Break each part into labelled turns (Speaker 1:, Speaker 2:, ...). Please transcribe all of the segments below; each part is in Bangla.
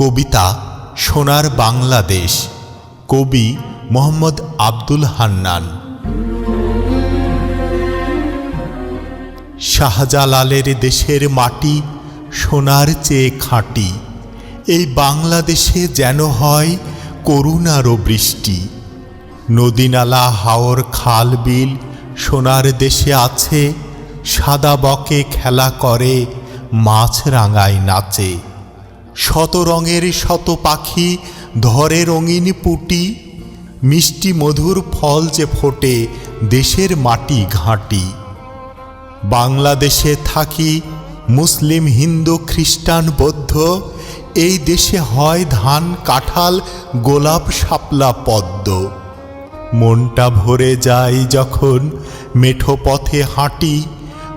Speaker 1: কবিতা সোনার বাংলাদেশ। কবি মোহাম্মদ আব্দুল হান্নান। শাহজালালের দেশের মাটি সোনার চেয়ে খাঁটি। এই বাংলাদেশে যেন হয় করুণারও বৃষ্টি। নদীনালা, হাওর, খাল, বিল সোনার দেশে আছে, সাদা বকে খেলা করে, মাছ রাঙায় নাচে। শত রঙের শত পাখি, ধরে রঙিন পুটি, মিষ্টি মধুর ফল যে ফোটে দেশের মাটি ঘাঁটি। বাংলাদেশে থাকি মুসলিম, হিন্দু, খ্রিস্টান, বৌদ্ধ, এই দেশে হয় ধান, কাঁঠাল, গোলাপ, শাপলা, পদ্ম। মনটা ভরে যায় যখন মেঠো পথে হাঁটি,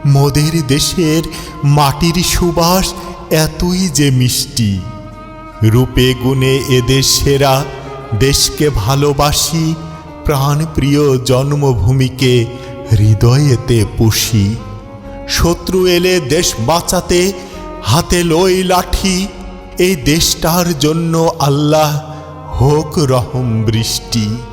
Speaker 1: মোদের দেশের মাটির সুবাস এতই যে মিষ্টি। রূপে গুণে এদেশ সেরা, দেশকে ভালোবাসি, প্রাণপ্রিয় জন্মভূমিকে হৃদয়েতে পুষি। শত্রু এলে দেশ বাঁচাতে, হাতে লই লাঠি, এই দেশটার জন্য আল্লাহ হোক রহম বৃষ্টি।